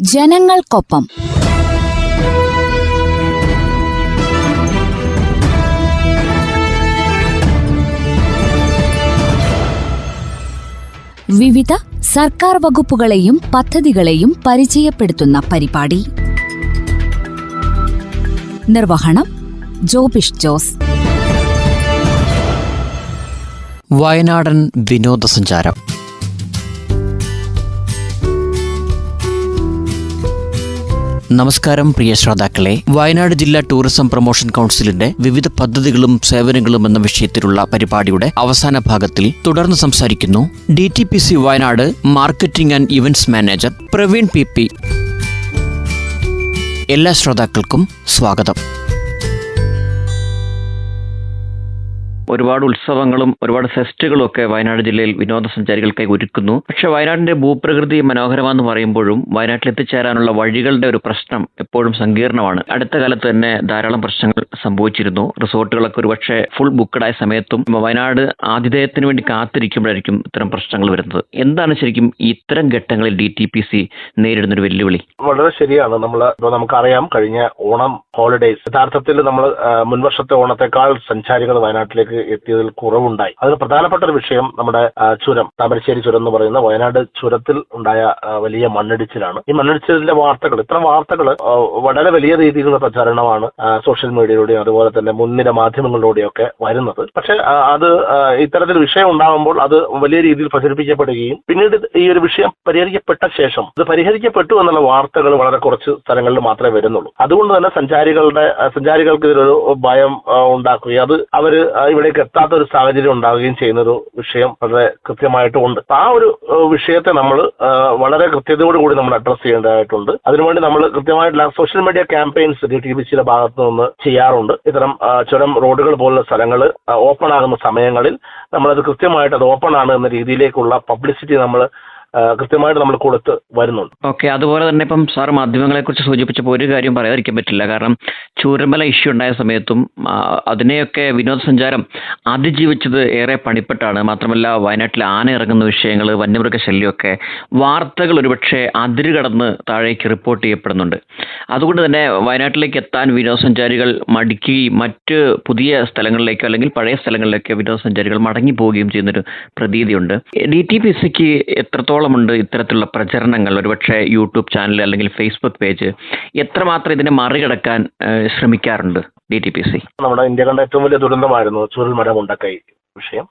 ജനങ്ങൾക്കൊപ്പം. വിവിധ സർക്കാർ വകുപ്പുകളെയും പദ്ധതികളെയും പരിചയപ്പെടുത്തുന്ന പരിപാടി. നിർവഹണം ജോബിഷ് ജോസ്. വയനാടൻ വിനോദസഞ്ചാരം. നമസ്കാരം പ്രിയ ശ്രോതാക്കളെ. വയനാട് ജില്ലാ ടൂറിസം പ്രൊമോഷൻ കൗൺസിലിന്റെ വിവിധ പദ്ധതികളും സേവനങ്ങളും എന്ന വിഷയത്തിലുള്ള പരിപാടിയുടെ അവസാന ഭാഗത്തിൽ തുടർന്ന് സംസാരിക്കുന്നു D T P C Wayanad marketing and events manager Praveen P P. എല്ലാ ശ്രോതാക്കൾക്കും സ്വാഗതം. ഒരുപാട് ഉത്സവങ്ങളും ഒരുപാട് ഫെസ്റ്റുകളും ഒക്കെ വയനാട് ജില്ലയിൽ വിനോദസഞ്ചാരികൾക്കായി ഒരുക്കുന്നു. പക്ഷെ വയനാടിന്റെ ഭൂപ്രകൃതി മനോഹരമാണെന്ന് പറയുമ്പോഴും വയനാട്ടിൽ എത്തിച്ചേരാനുള്ള വഴികളുടെ ഒരു പ്രശ്നം എപ്പോഴും സങ്കീർണമാണ്. അടുത്ത കാലത്ത് തന്നെ ധാരാളം പ്രശ്നങ്ങൾ സംഭവിച്ചിരുന്നു. റിസോർട്ടുകളൊക്കെ ഒരുപക്ഷെ ഫുൾ ബുക്കഡായ സമയത്തും വയനാട് ആതിഥേയത്തിന് വേണ്ടി കാത്തിരിക്കുമ്പോഴായിരിക്കും ഇത്തരം പ്രശ്നങ്ങൾ വരുന്നത്. എന്താണ് ശരിക്കും ഇത്തരം ഘട്ടങ്ങളിൽ ഡി ടി പി സി നേരിടുന്ന ഒരു വെല്ലുവിളി? വളരെ ശരിയാണ്. നമ്മൾ നമുക്കറിയാം കഴിഞ്ഞ ഓണം ഹോളിഡേയ്സ് യഥാർത്ഥത്തിൽ നമ്മൾ മുൻവർഷത്തെ ഓണത്തെക്കാൾ സഞ്ചാരികൾ വയനാട്ടിലേക്ക് എത്തിയതിൽ കുറവുണ്ടായി. അതിൽ പ്രധാനപ്പെട്ട ഒരു വിഷയം നമ്മുടെ ചുരം താമരശ്ശേരി ചുരം എന്ന് പറയുന്ന വയനാട് ചുരത്തിൽ ഉണ്ടായ വലിയ മണ്ണിടിച്ചിലാണ്. ഈ മണ്ണിടിച്ചിലിന്റെ വാർത്തകൾ ഇത്തരം വാർത്തകൾ വളരെ വലിയ രീതിയിലുള്ള പ്രചാരണമാണ് സോഷ്യൽ മീഡിയയിലൂടെയും അതുപോലെ തന്നെ മുൻനിര മാധ്യമങ്ങളിലൂടെയൊക്കെ വരുന്നത്. പക്ഷെ അത് ഇത്തരത്തിൽ വിഷയം ഉണ്ടാകുമ്പോൾ അത് വലിയ രീതിയിൽ പ്രചരിപ്പിക്കപ്പെടുകയും പിന്നീട് ഈ ഒരു വിഷയം പരിഹരിക്കപ്പെട്ട ശേഷം ഇത് പരിഹരിക്കപ്പെട്ടു എന്നുള്ള വാർത്തകൾ വളരെ കുറച്ച് സ്ഥലങ്ങളിൽ മാത്രമേ വരുന്നുള്ളൂ. അതുകൊണ്ട് തന്നെ സഞ്ചാരികളുടെ സഞ്ചാരികൾക്ക് ഇതിലൊരു ഭയം ഉണ്ടാക്കുകയും അത് അവർ ഇവിടേക്ക് എത്താത്ത ഒരു സാഹചര്യം ഉണ്ടാവുകയും ചെയ്യുന്ന ഒരു വിഷയം വളരെ കൃത്യമായിട്ടും ഉണ്ട് ആ ഒരു വിഷയത്തെ നമ്മൾ വളരെ കൃത്യതയോട് കൂടി നമ്മൾ അഡ്രസ് ചെയ്യേണ്ടതായിട്ടുണ്ട്. അതിനുവേണ്ടി നമ്മൾ കൃത്യമായിട്ടുള്ള social media campaigns D T B സിയുടെ ഭാഗത്തു നിന്ന് ചെയ്യാറുണ്ട്. ഇത്തരം ചുരം റോഡുകൾ പോലുള്ള സ്ഥലങ്ങൾ ഓപ്പൺ ആകുന്ന സമയങ്ങളിൽ നമ്മളത് കൃത്യമായിട്ട് അത് ഓപ്പൺ ആണ് എന്ന രീതിയിലേക്കുള്ള പബ്ലിസിറ്റി നമ്മൾ കൃത്യമായിട്ട് നമ്മൾ കൊടുത്ത് വരുന്നുണ്ട്. ഓക്കെ അതുപോലെ തന്നെ ഇപ്പം സാർ മാധ്യമങ്ങളെ കുറിച്ച് സൂചിപ്പിച്ചപ്പോൾ ഒരു കാര്യം പറയാതിരിക്കാൻ പറ്റില്ല. കാരണം ചൂരമല ഇഷ്യൂ ഉണ്ടായ സമയത്തും അതിനെയൊക്കെ വിനോദസഞ്ചാരം അതിജീവിച്ചത് ഏറെ പണിപ്പെട്ടാണ്. മാത്രമല്ല വയനാട്ടിൽ ആന ഇറങ്ങുന്ന വിഷയങ്ങൾ വന്യമൃഗ ശല്യമൊക്കെ വാർത്തകൾ ഒരുപക്ഷെ അതിരുകടന്ന് താഴേക്ക് റിപ്പോർട്ട് ചെയ്യപ്പെടുന്നുണ്ട്. അതുകൊണ്ട് തന്നെ വയനാട്ടിലേക്ക് എത്താൻ വിനോദസഞ്ചാരികൾ മടിക്കുകയും മറ്റ് പുതിയ സ്ഥലങ്ങളിലേക്കോ അല്ലെങ്കിൽ പഴയ സ്ഥലങ്ങളിലേക്കോ വിനോദസഞ്ചാരികൾ മടങ്ങി പോവുകയും ചെയ്യുന്നൊരു പ്രതീതിയുണ്ട്. ഡി ടി പി സിക്ക് എത്രത്തോളമുണ്ട് ഇത്തരത്തിലുള്ള പ്രചരണങ്ങൾ. ഒരുപക്ഷെ യൂട്യൂബ് ചാനൽ അല്ലെങ്കിൽ ഫേസ്ബുക്ക് പേജ് എത്രമാത്രം ഇതിനെ മറികടക്കാൻ ശ്രമിക്കാറുണ്ട് ഡി ടി പി സി നമ്മുടെ ഇന്ത്യ കണ്ട ഏറ്റവും വലിയ ദുരന്തമായിരുന്നു ചുരുൾമല മുണ്ടക്കൈ വിഷയം.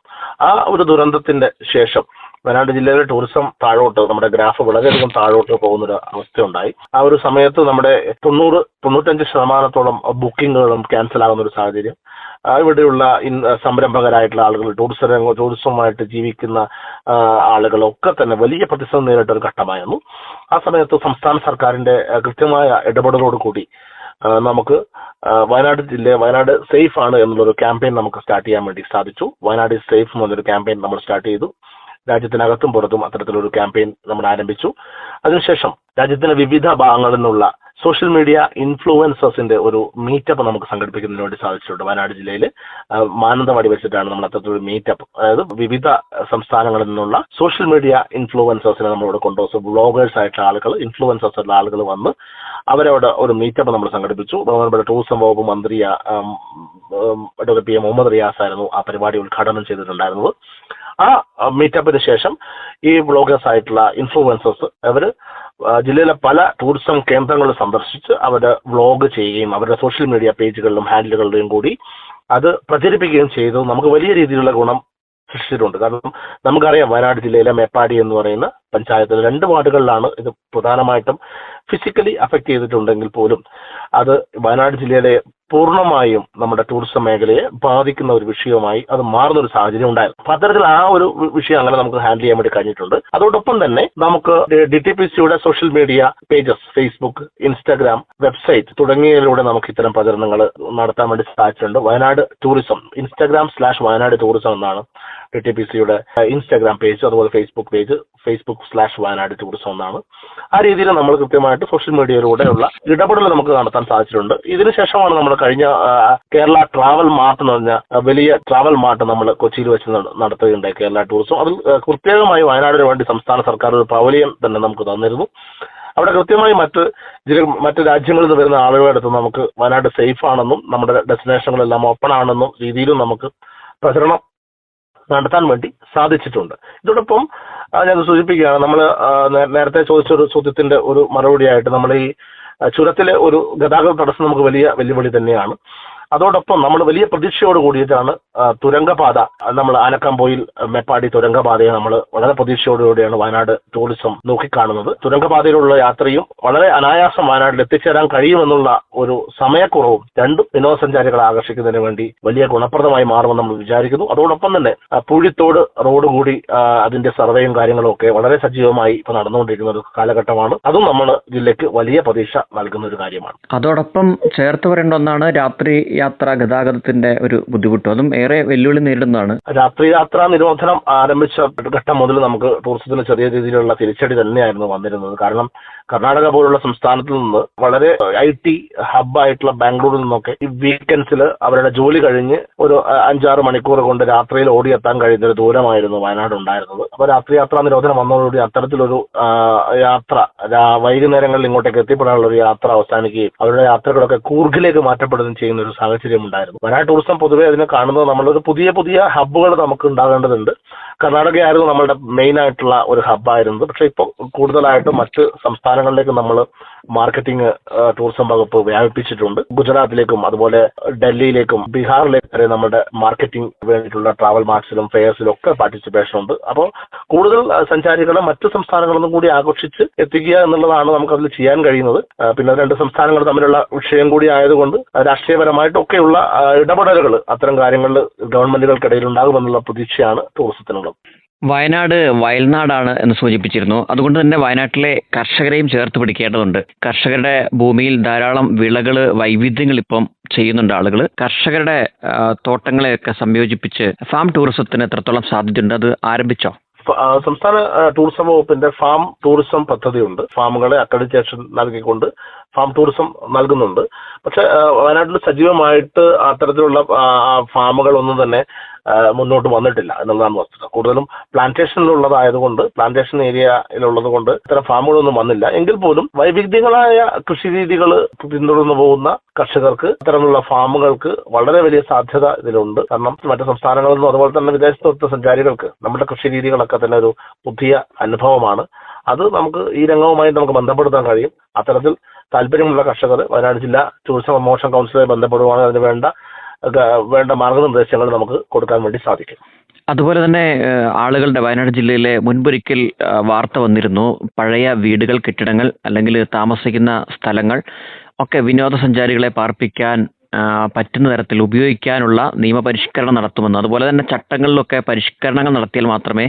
ആ ഒരു ദുരന്തത്തിന്റെ ശേഷം വയനാട് ജില്ലയിലെ ടൂറിസം താഴോട്ട് നമ്മുടെ ഗ്രാഫ് വളരെയധികം താഴോട്ട് പോകുന്ന ഒരു അവസ്ഥയുണ്ടായി. ആ ഒരു സമയത്ത് നമ്മുടെ തൊണ്ണൂറ് തൊണ്ണൂറ്റഞ്ച് ശതമാനത്തോളം ബുക്കിങ്ങുകളും ക്യാൻസൽ ആകുന്ന ഒരു സാഹചര്യം ഇവിടെയുള്ള സംരംഭകരായിട്ടുള്ള ആളുകൾ ടൂറിസം രംഗം ടൂറിസവുമായിട്ട് ജീവിക്കുന്ന ആളുകളൊക്കെ തന്നെ വലിയ പ്രതിസന്ധി നേരിട്ട ഒരു ഘട്ടമായിരുന്നു. ആ സമയത്ത് സംസ്ഥാന സർക്കാരിന്റെ കൃത്യമായ ഇടപെടലോട് കൂടി നമുക്ക് വയനാട് ജില്ല വയനാട് സേഫ് ആണ് എന്നുള്ളൊരു ക്യാമ്പയിൻ നമുക്ക് സ്റ്റാർട്ട് ചെയ്യാൻ വേണ്ടി സാധിച്ചു. വയനാട് സേഫ് എന്നുള്ളൊരു ക്യാമ്പയിൻ നമ്മൾ സ്റ്റാർട്ട് ചെയ്തു. രാജ്യത്തിനകത്തും പുറത്തും അത്തരത്തിലൊരു ക്യാമ്പയിൻ നമ്മൾ ആരംഭിച്ചു. അതിനുശേഷം രാജ്യത്തിന്റെ വിവിധ ഭാഗങ്ങളിൽ നിന്നുള്ള സോഷ്യൽ മീഡിയ ഇൻഫ്ലുവൻസേഴ്സിന്റെ ഒരു മീറ്റപ്പ് നമുക്ക് സംഘടിപ്പിക്കുന്നതിന് വേണ്ടി സാധിച്ചിട്ടുണ്ട് വയനാട് ജില്ലയിൽ മാനന്തവാടി വെച്ചിട്ടാണ് നമ്മൾ അത്തരത്തിലൊരു മീറ്റപ്പ് അതായത് വിവിധ സംസ്ഥാനങ്ങളിൽ നിന്നുള്ള സോഷ്യൽ മീഡിയ ഇൻഫ്ലുവൻസേഴ്സിനെ നമ്മളിവിടെ കൊണ്ടുവന്നു. ബ്ലോഗേഴ്സ് ആയിട്ടുള്ള ആളുകൾ ഇൻഫ്ലുവൻസേഴ്സ് ആയിട്ടുള്ള ആളുകൾ വന്ന് അവരോട് ഒരു മീറ്റപ്പ് നമ്മൾ സംഘടിപ്പിച്ചു. ബഹുമാനപ്പെട്ട ടൂറിസം വകുപ്പ് മന്ത്രി doctor P M Muhammad Riyas ആയിരുന്നു ആ പരിപാടി ഉദ്ഘാടനം ചെയ്തിട്ടുണ്ടായിരുന്നത്. ആ മീറ്റപ്പിന് ശേഷം ഈ വ്ളോഗേഴ്സ് ആയിട്ടുള്ള ഇൻഫ്ലുവൻസേഴ്സ് അവർ ജില്ലയിലെ പല ടൂറിസം കേന്ദ്രങ്ങൾ സന്ദർശിച്ച് അവരുടെ വ്ളോഗ് ചെയ്യുകയും അവരുടെ സോഷ്യൽ മീഡിയ പേജുകളിലും ഹാൻഡിലുകളിലും കൂടി അത് പ്രചരിപ്പിക്കുകയും ചെയ്തു. നമുക്ക് വലിയ രീതിയിലുള്ള ഗുണം സൃഷ്ടിച്ചിട്ടുണ്ട്. കാരണം നമുക്കറിയാം വയനാട് ജില്ലയിലെ മേപ്പാടി എന്ന് പറയുന്ന പഞ്ചായത്തിൽ രണ്ട് വാർഡുകളിലാണ് ഇത് പ്രധാനമായിട്ടും ഫിസിക്കലി അഫക്റ്റ് ചെയ്തിട്ടുണ്ടെങ്കിൽ പോലും അത് വയനാട് ജില്ലയിലെ പൂർണമായും നമ്മുടെ ടൂറിസം മേഖലയെ ബാധിക്കുന്ന ഒരു വിഷയമായി അത് മാറുന്ന ഒരു സാഹചര്യം ഉണ്ടായിരുന്നു. അപ്പൊ അത്തരത്തിൽ ആ ഒരു വിഷയം അങ്ങനെ നമുക്ക് ഹാൻഡിൽ ചെയ്യാൻ വേണ്ടി കഴിഞ്ഞിട്ടുണ്ട്. അതോടൊപ്പം തന്നെ നമുക്ക് ഡി ടി പി സിയുടെ social media pages Facebook Instagram website തുടങ്ങിയതിലൂടെ നമുക്ക് ഇത്തരം പ്രചരണങ്ങൾ നടത്താൻ വേണ്ടി സാധിച്ചിട്ടുണ്ട്. Wayanad tourism Instagram slash Wayanad tourism എന്നാണ് ഡി ടി പി സിയുടെ ഇൻസ്റ്റാഗ്രാം പേജ് അതുപോലെ Facebook page Facebook slash Wayanad tourism എന്നാണ് ആ രീതിയിൽ നമ്മൾ കൃത്യമായിട്ട് സോഷ്യൽ മീഡിയയിലൂടെയുള്ള ഇടപെടൽ നമുക്ക് നടത്താൻ സാധിച്ചിട്ടുണ്ട്. ഇതിനുശേഷമാണ് നമ്മൾ കഴിഞ്ഞ കേരള ട്രാവൽ മാർട്ട് എന്ന് പറഞ്ഞ വലിയ ട്രാവൽ മാർട്ട് നമ്മൾ കൊച്ചിയിൽ വെച്ച് നട- നടത്തുകയുണ്ടായി. കേരള ടൂറിസം അതിൽ പ്രത്യേകമായി വയനാടിന് വേണ്ടി സംസ്ഥാന സർക്കാർ ഒരു പവലിയൻ തന്നെ നമുക്ക് തന്നിരുന്നു. അവിടെ കൃത്യമായി മറ്റ് ജില്ല മറ്റ് രാജ്യങ്ങളിൽ നിന്ന് വരുന്ന ആളുകളുടെ അടുത്ത് നമുക്ക് വയനാട് സേഫ് ആണെന്നും നമ്മുടെ ഡെസ്റ്റിനേഷനുകളെല്ലാം ഓപ്പൺ ആണെന്നും രീതിയിലും നമുക്ക് പ്രചരണം നടത്താൻ വേണ്ടി സാധിച്ചിട്ടുണ്ട്. ഇതോടൊപ്പം ഞാൻ സൂചിപ്പിക്കുകയാണ് നമ്മൾ നേരത്തെ ചോദിച്ച ഒരു ചോദ്യത്തിന്റെ ഒരു മറുപടിയായിട്ട് നമ്മൾ ഈ ചുരത്തിലെ ഒരു ഗതാഗത തടസ്സം നമുക്ക് വലിയ വെല്ലുവിളി തന്നെയാണ്. അതോടൊപ്പം നമ്മൾ വലിയ പ്രതീക്ഷയോട് കൂടിയിട്ടാണ് തുരങ്കപാത നമ്മൾ ആനക്കാമ്പോയിൽ മേപ്പാടി തുരങ്കപാതയെ നമ്മൾ വളരെ പ്രതീക്ഷയോടുകൂടിയാണ് വയനാട് ടൂറിസം നോക്കിക്കാണുന്നത്. തുരങ്കപാതയിലുള്ള യാത്രയും വളരെ അനായാസം വയനാട്ടിൽ എത്തിച്ചേരാൻ കഴിയുമെന്നുള്ള ഒരു സമയക്കുറവും രണ്ടും വിനോദസഞ്ചാരികളെ ആകർഷിക്കുന്നതിന് വേണ്ടി വലിയ ഗുണപ്രദമായി മാറുമെന്ന് നമ്മൾ വിചാരിക്കുന്നു. അതോടൊപ്പം തന്നെ പുഴിത്തോട് റോഡ് കൂടി അതിന്റെ സർവേയും കാര്യങ്ങളും ഒക്കെ വളരെ സജീവമായി ഇപ്പൊ നടന്നുകൊണ്ടിരിക്കുന്ന ഒരു കാലഘട്ടമാണ്. അതും നമ്മൾ ജില്ലയ്ക്ക് വലിയ പ്രതീക്ഷ നൽകുന്ന ഒരു കാര്യമാണ്. അതോടൊപ്പം ചേർത്ത് പറയേണ്ട ഒന്നാണ് രാത്രി യാത്ര ഗതാഗതത്തിന്റെ ഒരു ബുദ്ധിമുട്ടും. അതും ഏറെ വെല്ലുവിളി നേരിടുന്നതാണ്. രാത്രി യാത്രാ നിരോധനം ആരംഭിച്ച ഘട്ടം മുതൽ നമുക്ക് ടൂറിസത്തിന് ചെറിയ രീതിയിലുള്ള തിരിച്ചടി തന്നെയായിരുന്നു വന്നിരുന്നത്. കാരണം കർണാടക പോലുള്ള സംസ്ഥാനത്തിൽ നിന്ന് വളരെ ഐ ടി ഹബ്ബായിട്ടുള്ള ബാംഗ്ലൂരിൽ നിന്നൊക്കെ ഈ വീക്കെൻഡ്സിൽ അവരുടെ ജോലി കഴിഞ്ഞ് ഒരു അഞ്ചാറ് മണിക്കൂർ കൊണ്ട് രാത്രിയിൽ ഓടിയെത്താൻ കഴിയുന്ന ഒരു ദൂരമായിരുന്നു വയനാട് ഉണ്ടായിരുന്നത്. അപ്പോൾ രാത്രി യാത്രാ നിരോധനം വന്നതോടുകൂടി അത്തരത്തിലൊരു യാത്ര വൈകുന്നേരങ്ങളിൽ ഇങ്ങോട്ടേക്ക് എത്തിപ്പെടാനുള്ള ഒരു യാത്ര അവസാനിക്കുകയും അവരുടെ യാത്രകളൊക്കെ കൂർഗിലേക്ക് മാറ്റപ്പെടുകയും ചെയ്യുന്ന ഒരു സാഹചര്യം ഉണ്ടായിരുന്നു വയനാട് ടൂറിസം പൊതുവെ അതിനെ കാണുന്നത് നമ്മളൊരു പുതിയ പുതിയ ഹബ്ബുകൾ നമുക്ക് ഉണ്ടാകേണ്ടതുണ്ട് കർണാടകയായിരുന്നു നമ്മളുടെ മെയിൻ ആയിട്ടുള്ള ഒരു ഹബ്ബായിരുന്നത് പക്ഷേ ഇപ്പോൾ കൂടുതലായിട്ടും മറ്റ് സംസ്ഥാനങ്ങളിലേക്ക് നമ്മൾ മാർക്കറ്റിംഗ് ടൂറിസം വകുപ്പ് വ്യാപിപ്പിച്ചിട്ടുണ്ട്. ഗുജറാത്തിലേക്കും അതുപോലെ ഡൽഹിയിലേക്കും ബീഹാറിലേക്കും വരെ നമ്മുടെ മാർക്കറ്റിംഗ് വേണ്ടിയിട്ടുള്ള ട്രാവൽ മാർക്സിലും ഫെയർസിലും ഒക്കെ പാർട്ടിസിപ്പേഷൻ ഉണ്ട്. അപ്പോൾ കൂടുതൽ സഞ്ചാരികളെ മറ്റ് സംസ്ഥാനങ്ങളിൽ കൂടി ആഘോഷിച്ച് എത്തിക്കുക എന്നുള്ളതാണ് നമുക്ക് അതിൽ ചെയ്യാൻ കഴിയുന്നത്. പിന്നെ രണ്ട് സംസ്ഥാനങ്ങൾ തമ്മിലുള്ള വിഷയം കൂടി ആയതുകൊണ്ട് രാഷ്ട്രീയപരമായിട്ടൊക്കെയുള്ള ഇടപെടലുകൾ അത്തരം കാര്യങ്ങളിൽ ഗവൺമെന്റുകൾക്കിടയിൽ ഉണ്ടാകുമെന്നുള്ള പ്രതീക്ഷയാണ് ടൂറിസത്തിനുള്ളത് വയനാട് വയൽനാടാണ് എന്ന് സൂചിപ്പിച്ചിരുന്നു. അതുകൊണ്ട് തന്നെ വയനാട്ടിലെ കർഷകരെയും ചേർത്ത് പിടിക്കേണ്ടതുണ്ട്. കർഷകരുടെ ഭൂമിയിൽ ധാരാളം വിളകൾ വൈവിധ്യങ്ങൾ ഇപ്പം ചെയ്യുന്നുണ്ട് ആളുകൾ കർഷകരുടെ തോട്ടങ്ങളെയൊക്കെ സംയോജിപ്പിച്ച് ഫാം ടൂറിസത്തിന് എത്രത്തോളം സാധ്യതയുണ്ട്? അത് ആരംഭിച്ചോ? സംസ്ഥാന ടൂറിസം വകുപ്പിന്റെ ഫാം ടൂറിസം പദ്ധതിയുണ്ട്. ഫാമുകളെ അക്രഡിറ്റേഷൻ നൽകിക്കൊണ്ട് ഫാം ടൂറിസം നൽകുന്നുണ്ട്. പക്ഷെ വയനാട്ടിൽ സജീവമായിട്ട് അത്തരത്തിലുള്ള ഫാമുകൾ ഒന്നും തന്നെ മുന്നോട്ട് വന്നിട്ടില്ല എന്നുള്ളതാണ് വസ്തുത. കൂടുതലും പ്ലാന്റേഷനിലുള്ളതായതുകൊണ്ട് പ്ലാന്റേഷൻ ഏരിയയിലുള്ളത് കൊണ്ട് ഇത്തരം ഫാമുകളൊന്നും വന്നില്ല. എങ്കിൽ പോലും വൈവിധ്യങ്ങളായ കൃഷി രീതികൾ പിന്തുടർന്നു പോകുന്ന കർഷകർക്ക് ഇത്തരത്തിലുള്ള ഫാമുകൾക്ക് വളരെ വലിയ സാധ്യത ഇതിലുണ്ട്. കാരണം മറ്റു സംസ്ഥാനങ്ങളിൽ നിന്നും അതുപോലെ തന്നെ വിദേശത്തുള്ള സഞ്ചാരികൾക്ക് നമ്മുടെ കൃഷി രീതികളൊക്കെ തന്നെ ഒരു പുതിയ അനുഭവമാണ്. അത് നമുക്ക് ഈ രംഗവുമായി നമുക്ക് ബന്ധപ്പെടുത്താൻ കഴിയും. അത്തരത്തിൽ താല്പര്യമുള്ള കർഷകർ വയനാട് ജില്ലാ ടൂറിസം പ്രമോഷൻ കൗൺസിലുമായി ബന്ധപ്പെടുവാണെങ്കിൽ അതിന് വേണ്ട വേണ്ട മാർഗനിർദ്ദേശങ്ങൾ നമുക്ക് കൊടുക്കാൻ വേണ്ടി സാധിക്കും. അതുപോലെ തന്നെ ആളുകളുടെ വയനാട് ജില്ലയിലെ മുൻപൊരിക്കൽ വാർത്ത വന്നിരുന്നു. പഴയ വീടുകൾ കെട്ടിടങ്ങൾ അല്ലെങ്കിൽ താമസിക്കുന്ന സ്ഥലങ്ങൾ ഒക്കെ വിനോദസഞ്ചാരികളെ പാർപ്പിക്കാൻ പറ്റുന്ന തരത്തിൽ ഉപയോഗിക്കാനുള്ള നിയമപരിഷ്കരണം നടത്തുമെന്ന്. അതുപോലെ തന്നെ ചട്ടങ്ങളിലൊക്കെ പരിഷ്കരണങ്ങൾ നടത്തിയാൽ മാത്രമേ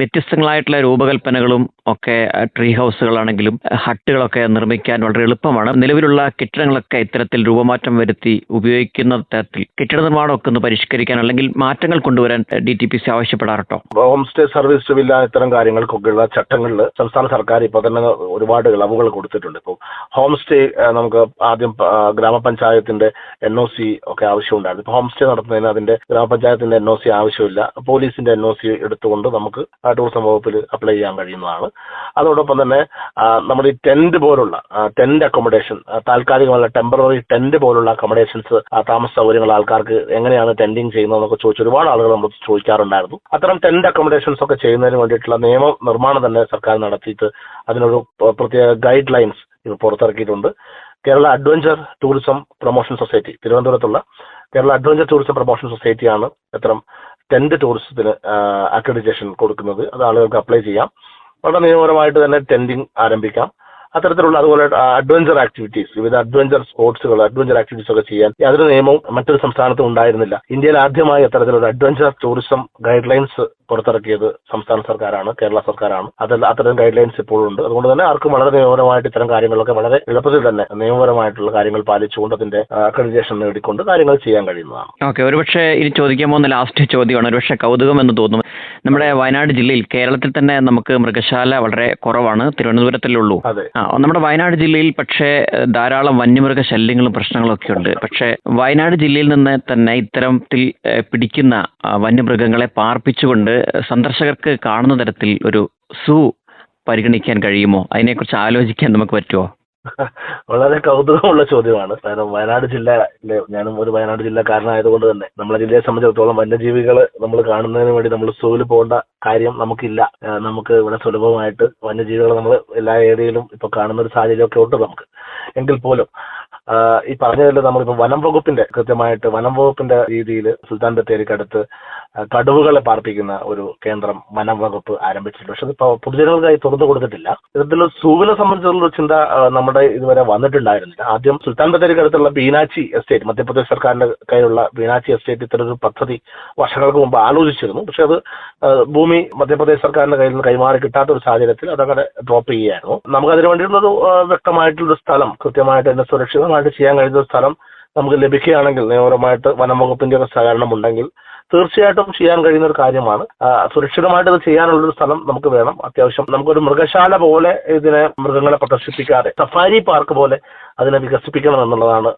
വ്യത്യസ്തങ്ങളായിട്ടുള്ള രൂപകൽപ്പനകളും ഒക്കെ ട്രീ ഹൗസുകളാണെങ്കിലും ഹട്ടുകളൊക്കെ നിർമ്മിക്കാൻ വളരെ എളുപ്പമാണ്. നിലവിലുള്ള കെട്ടിടങ്ങളൊക്കെ ഇത്തരത്തിൽ രൂപമാറ്റം വരുത്തി ഉപയോഗിക്കുന്ന തരത്തിൽ കെട്ടിട നിർമ്മാണമൊക്കെ ഒന്ന് പരിഷ്കരിക്കാൻ അല്ലെങ്കിൽ മാറ്റങ്ങൾ കൊണ്ടുവരാൻ ഡി ടി പി സി ആവശ്യപ്പെടാറുണ്ടോ? ഹോം സ്റ്റേ സർവീസ് വില്ല ഇത്തരം കാര്യങ്ങൾക്കൊക്കെയുള്ള ചട്ടങ്ങളിൽ സംസ്ഥാന സർക്കാർ ഇപ്പോൾ തന്നെ ഒരുപാട് ഇളവുകൾ കൊടുത്തിട്ടുണ്ട്. ഇപ്പോൾ ഹോം സ്റ്റേ നമുക്ക് ആദ്യം ഗ്രാമപഞ്ചായത്തിന്റെ എൻ ഒ സി ഒക്കെ ആവശ്യമുണ്ടായിരുന്നു. ഇപ്പോൾ ഹോം സ്റ്റേ നടത്തുന്നതിന് അതിന്റെ ഗ്രാമപഞ്ചായത്തിന്റെ എൻ ഒ സി ആവശ്യമില്ല. പോലീസിന്റെ എൻ ഒ സി എടുത്തുകൊണ്ട് നമുക്ക് ടൂറിസം വകുപ്പിൽ അപ്ലൈ ചെയ്യാൻ കഴിയുന്നതാണ്. അതോടൊപ്പം തന്നെ നമ്മുടെ ഈ ടെന്റ് പോലുള്ള ടെന്റ് അക്കോമഡേഷൻ താൽക്കാലികമല്ല ടെമ്പററി ടെന്റ് പോലുള്ള അക്കോമഡേഷൻസ് താമസ സൗകര്യങ്ങൾ ആൾക്കാർക്ക് എങ്ങനെയാണ് ടെൻഡിങ് ചെയ്യുന്നതെന്നൊക്കെ ചോദിച്ച ഒരുപാട് ആളുകൾ നമ്മൾ ചോദിക്കാറുണ്ടായിരുന്നു. അത്തരം ടെന്റ് അക്കോമഡേഷൻസ് ഒക്കെ ചെയ്യുന്നതിന് വേണ്ടിയിട്ടുള്ള നിയമ നിർമ്മാണം തന്നെ സർക്കാർ നടത്തിയിട്ട് അതിനൊരു പ്രത്യേക ഗൈഡ് ലൈൻസ് പുറത്തിറക്കിയിട്ടുണ്ട്. Kerala adventure tourism promotion society തിരുവനന്തപുരത്തുള്ള കേരള അഡ്വഞ്ചർ ടൂറിസം പ്രൊമോഷൻ സൊസൈറ്റിയാണ് ഇത്തരം ടെന്റ് ടൂറിസത്തിന് അക്രഡിറ്റേഷൻ കൊടുക്കുന്നത്. അത് ആളുകൾക്ക് അപ്ലൈ ചെയ്യാം. വളരെ നിയമപരമായിട്ട് തന്നെ ടെൻഡിങ് ആരംഭിക്കാം. അത്തരത്തിലുള്ള അതുപോലെ അഡ്വഞ്ചർ ആക്ടിവിറ്റീസ് വിവിധ അഡ്വഞ്ചർ സ്പോർട്സുകൾ അഡ്വഞ്ചർ ആക്ടിവിറ്റീസ് ഒക്കെ ചെയ്യാൻ യാതൊരു നിയമവും മറ്റൊരു സംസ്ഥാനത്തും ഉണ്ടായിരുന്നില്ല. ഇന്ത്യയിൽ ആദ്യമായി അത്തരത്തിലുള്ള അഡ്വഞ്ചർ ടൂറിസം ഗൈഡ് ലൈൻസ് പുറത്തിറക്കിയത് സംസ്ഥാന സർക്കാരാണ് കേരള സർക്കാരാണ്. അതിൽ അത്തരം ഗൈഡ് ലൈൻസ് ഇപ്പോഴുണ്ട്. അതുകൊണ്ട് തന്നെ ആർക്കും വളരെ നിയമപരമായിട്ട് ഇത്തരം കാര്യങ്ങളൊക്കെ വളരെ എളുപ്പത്തിൽ തന്നെ നിയമപരമായിട്ടുള്ള കാര്യങ്ങൾ പാലിച്ചുകൊണ്ട് അതിന്റെ അക്രഡിറ്റേഷൻ നേടിക്കൊണ്ട് കാര്യങ്ങൾ ചെയ്യാൻ കഴിയുന്നതാണ്. ഓക്കെ ഒരുപക്ഷെ ഇനി ചോദിക്കാൻ പോകുന്ന ലാസ്റ്റ് ചോദ്യമാണ്. ഒരുപക്ഷെ കൗതുകം എന്ന് തോന്നും. നമ്മുടെ വയനാട് ജില്ലയിൽ കേരളത്തിൽ തന്നെ നമുക്ക് മൃഗശാല വളരെ കുറവാണ്. തിരുവനന്തപുരത്തിലുള്ളൂ. അതെ. നമ്മുടെ വയനാട് ജില്ലയിൽ പക്ഷേ ധാരാളം വന്യമൃഗ ശല്യങ്ങളും പ്രശ്നങ്ങളും ഒക്കെ ഉണ്ട്. പക്ഷേ വയനാട് ജില്ലയിൽ നിന്ന് തന്നെ ഇത്തരത്തിൽ പിടിക്കുന്ന വന്യമൃഗങ്ങളെ പാർപ്പിച്ചുകൊണ്ട് സന്ദർശകർക്ക് കാണുന്ന തരത്തിൽ ഒരു സൂ പരിഗണിക്കാൻ കഴിയുമോ? അതിനെക്കുറിച്ച് ആലോചിക്കാൻ നമുക്ക് പറ്റുമോ വളരെ കൗതുകമുള്ള ചോദ്യമാണ്. കാരണം വയനാട് ജില്ലയിലെ ഞാനും ഒരു വയനാട് ജില്ലക്കാരനായതുകൊണ്ട് തന്നെ നമ്മളെ ജില്ലയെ സംബന്ധിച്ചിടത്തോളം വന്യജീവികൾ നമ്മൾ കാണുന്നതിന് വേണ്ടി നമ്മൾ സൂവിൽ പോകേണ്ട കാര്യം നമുക്കില്ല. നമുക്ക് ഇവിടെ സുലഭമായിട്ട് വന്യജീവികൾ നമ്മൾ എല്ലാ ഏരിയയിലും ഇപ്പൊ കാണുന്ന ഒരു സാഹചര്യമൊക്കെ ഉണ്ട് നമുക്ക്. എങ്കിൽ പോലും ഈ പറഞ്ഞതിൽ നമ്മളിപ്പോ വനം വകുപ്പിന്റെ കൃത്യമായിട്ട് വനം വകുപ്പിന്റെ രീതിയിൽ സുൽത്താൻ ബത്തേരിക്കടുത്ത് കടുവകളെ പാർപ്പിക്കുന്ന ഒരു കേന്ദ്രം വനം വകുപ്പ് ആരംഭിച്ചിട്ടുണ്ട്. പക്ഷെ അത് പൊതുജനങ്ങൾക്കായി തുറന്നു കൊടുത്തിട്ടില്ല. ഇത്തരത്തിലുള്ള സൂവിനെ സംബന്ധിച്ചുള്ള ചിന്ത നമ്മുടെ ഇതുവരെ വന്നിട്ടുണ്ടായിരുന്നില്ല. ആദ്യം സുൽത്താൻ ബത്തേരിക്ക് അടുത്തുള്ള ബീനാച്ചി എസ്റ്റേറ്റ് മധ്യപ്രദേശ് സർക്കാരിന്റെ കയ്യിലുള്ള ബീനാച്ചി എസ്റ്റേറ്റ് ഇത്തരം പദ്ധതി വർഷങ്ങൾക്ക് മുമ്പ് ആലോചിച്ചിരുന്നു. പക്ഷെ അത് ഭൂമി മധ്യപ്രദേശ് സർക്കാരിന്റെ കയ്യിൽ നിന്ന് കൈമാറി കിട്ടാത്ത ഒരു സാഹചര്യത്തിൽ അതങ്ങനെ ഡ്രോപ്പ് ചെയ്യുകയായിരുന്നു. നമുക്ക് അതിന് വേണ്ടിയിട്ടുള്ളൊരു വ്യക്തമായിട്ടുള്ള സ്ഥലം കൃത്യമായിട്ട് അതിനെ സുരക്ഷിതമായിട്ട് ചെയ്യാൻ കഴിയുന്ന സ്ഥലം നമുക്ക് ലഭിക്കുകയാണെങ്കിൽ നിയമപരമായിട്ട് വനം വകുപ്പിന്റെ ഒക്കെ സഹകരണം ഉണ്ടെങ്കിൽ തീർച്ചയായിട്ടും ചെയ്യാൻ കഴിയുന്ന ഒരു കാര്യമാണ്. സുരക്ഷിതമായിട്ട് ഇത് ചെയ്യാനുള്ള ഒരു സ്ഥലം നമുക്ക് വേണം. അത്യാവശ്യം നമുക്കൊരു മൃഗശാല പോലെ ഇതിനെ മൃഗങ്ങളെ പ്രദർശിപ്പിക്കാതെ സഫാരി പാർക്ക് പോലെ അതിനെ വികസിപ്പിക്കണം എന്നുള്ളതാണ്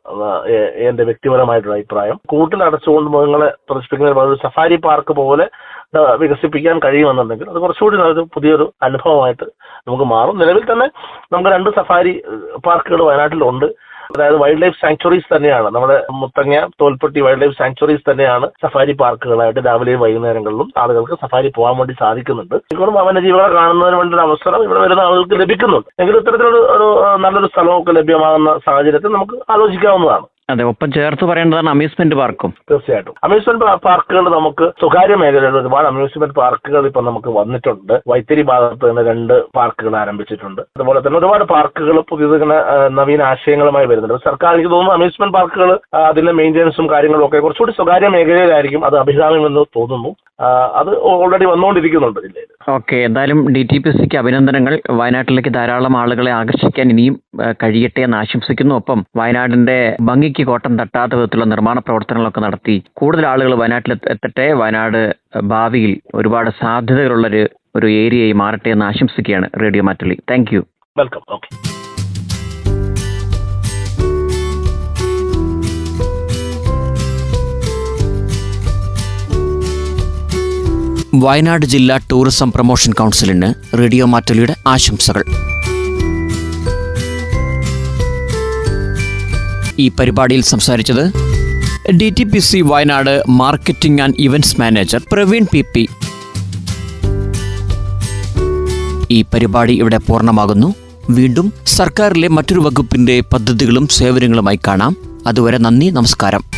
എന്റെ വ്യക്തിപരമായിട്ടുള്ള അഭിപ്രായം. കൂട്ടിൽ അടച്ചുകൊണ്ട് മൃഗങ്ങളെ പ്രദർശിപ്പിക്കുന്ന ഒരു സഫാരി പാർക്ക് പോലെ വികസിപ്പിക്കാൻ കഴിയുമെന്നുണ്ടെങ്കിൽ അത് കുറച്ചുകൂടി നല്ലൊരു പുതിയൊരു അനുഭവമായിട്ട് നമുക്ക് മാറും. നിലവിൽ തന്നെ നമുക്ക് രണ്ട് സഫാരി പാർക്കുകൾ വയനാട്ടിലുണ്ട്. അതായത് വൈൽഡ് ലൈഫ് സാങ്ച്വറീസ് തന്നെയാണ്. നമ്മുടെ Muthanga Tholpetty wild life sanctuaries തന്നെയാണ് സഫാരി പാർക്കുകളായിട്ട് രാവിലെയും വൈകുന്നേരങ്ങളിലും ആളുകൾക്ക് സഫാരി പോകാൻ വേണ്ടി സാധിക്കുന്നുണ്ട്. ഇപ്പോഴും വന്യജീവികളെ കാണുന്നതിന് വേണ്ടി അവസരം ഇവിടെ വരുന്ന ആളുകൾക്ക് ലഭിക്കുന്നുണ്ട്. എങ്കിലും ഇത്തരത്തിലൊരു ഒരു നല്ലൊരു സ്ഥലമൊക്കെ ലഭ്യമാകുന്ന സാഹചര്യത്തിൽ നമുക്ക് ആലോചിക്കാവുന്നതാണ്. അതെ ഒപ്പം ചേർത്ത് പറയേണ്ടതാണ് അമ്യൂസ്മെന്റ് പാർക്കും തീർച്ചയായിട്ടും. അമ്യൂസ്മെന്റ് പാർക്കുകൾ നമുക്ക് സ്വകാര്യ മേഖലയിൽ ഒരുപാട് അമ്യൂസ്മെന്റ് പാർക്കുകൾ ഇപ്പൊ നമുക്ക് വന്നിട്ടുണ്ട്. വൈത്തിരി ഭാഗത്ത് തന്നെ രണ്ട് പാർക്കുകൾ ആരംഭിച്ചിട്ടുണ്ട്. അതുപോലെ തന്നെ ഒരുപാട് പാർക്കുകൾ പുതിയത് നവീന ആശയങ്ങളുമായി വരുന്നുണ്ട്. സർക്കാർ എനിക്ക് തോന്നുന്നു അമ്യൂസ്മെന്റ് പാർക്കുകൾ അതിന്റെ മെയിന്റെനൻസും കാര്യങ്ങളും ഒക്കെ കുറച്ചുകൂടി സ്വകാര്യ മേഖലയിലായിരിക്കും അത് അഭികാമ്യമെന്ന് തോന്നുന്നു. അത് ഓൾറെഡി വന്നുകൊണ്ടിരിക്കുന്നുണ്ട് ജില്ലയിൽ ഓക്കെ എന്തായാലും ഡി ടി പി സിക്ക് അഭിനന്ദനങ്ങൾ. വയനാട്ടിലേക്ക് ധാരാളം ആളുകളെ ആകർഷിക്കാൻ ഇനിയും കഴിയട്ടെ എന്ന് ആശംസിക്കുന്നു. ഒപ്പം വയനാടിന്റെ ഭംഗിക്ക് കോട്ടം തട്ടാത്ത വിധത്തിലുള്ള നിർമ്മാണ പ്രവർത്തനങ്ങളൊക്കെ നടത്തി കൂടുതൽ ആളുകൾ വയനാട്ടിൽ എത്തട്ടെ. വയനാട് ഭാവിയിൽ ഒരുപാട് സാധ്യതകളുള്ളൊരു ഒരു ഏരിയയായി മാറട്ടെ എന്ന് ആശംസിക്കുകയാണ് radio Mattoli thank you welcome okay Wayanad ജില്ലാ ടൂറിസം പ്രൊമോഷൻ കൗൺസിലിന് റേഡിയോ മാറ്റലിയുടെ ആശംസകൾ. ഈ പരിപാടിയിൽ സംസാരിച്ചത് D T P C Wayanad marketing and events manager Praveen P P. ഈ പരിപാടി ഇവിടെ പൂർണമാകുന്നു. വീണ്ടും സർക്കാരിലെ മറ്റൊരു വകുപ്പിന്റെ പദ്ധതികളും സേവനങ്ങളുമായി കാണാം. അതുവരെ നന്ദി നമസ്കാരം.